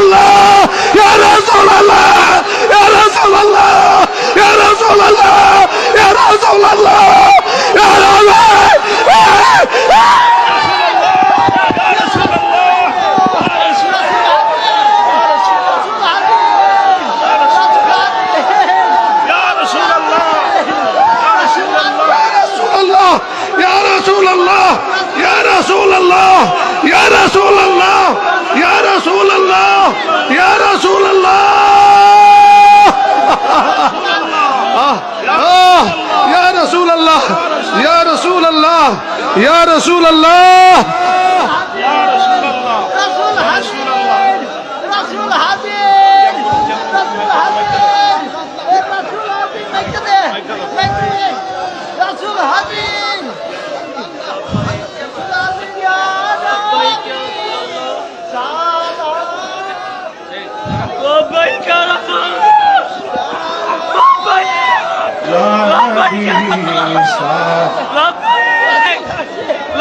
Resulallah! Ya Resulallah! Ya Resulallah! Ya Resulallah! Ya Resulallah! Ya Resulallah! Ya Resulallah! Ya Resulallah! Ya Resulallah! يا رسول الله يا رسول الله رسول حبيب رسول حبيب رسول حبيب رسول حبيب رسول حبيب رسول حبيب لبيك يا رسول الله لبيك لبيك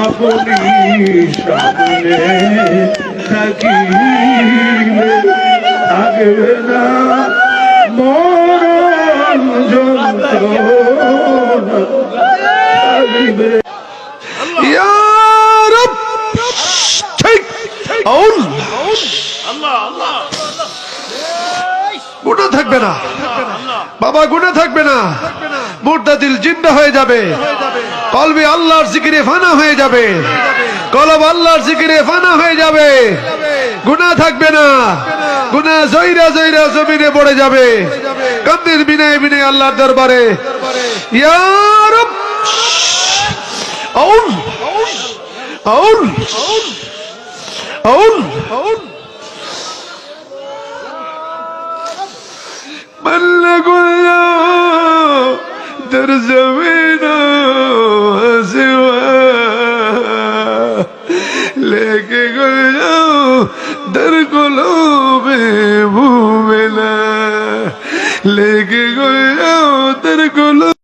আপনি সামনে থাকিলে থাকবে না মরণ যন্ত্রণা থাকবে থাকবে না বাবা, গুণা থাকবে না। মুর্দা দিল জিন্দা হয়ে যাবে। কলবি আল্লাহর জিকিরে ফানা হয়ে যাবে। কলব আল্লাহর জিকিরে ফানা হয়ে যাবে। গুণা থাকবে না। গুণা জয়রা জয়রা জমিনে পড়ে যাবে। কান্দির বিনয় বিনয় আল্লাহর দরবারে, ইয়া আউল আউল আউল আউল من كله ترزمنا سواه لك كله در قلوب مؤمنة لك كله در قلوب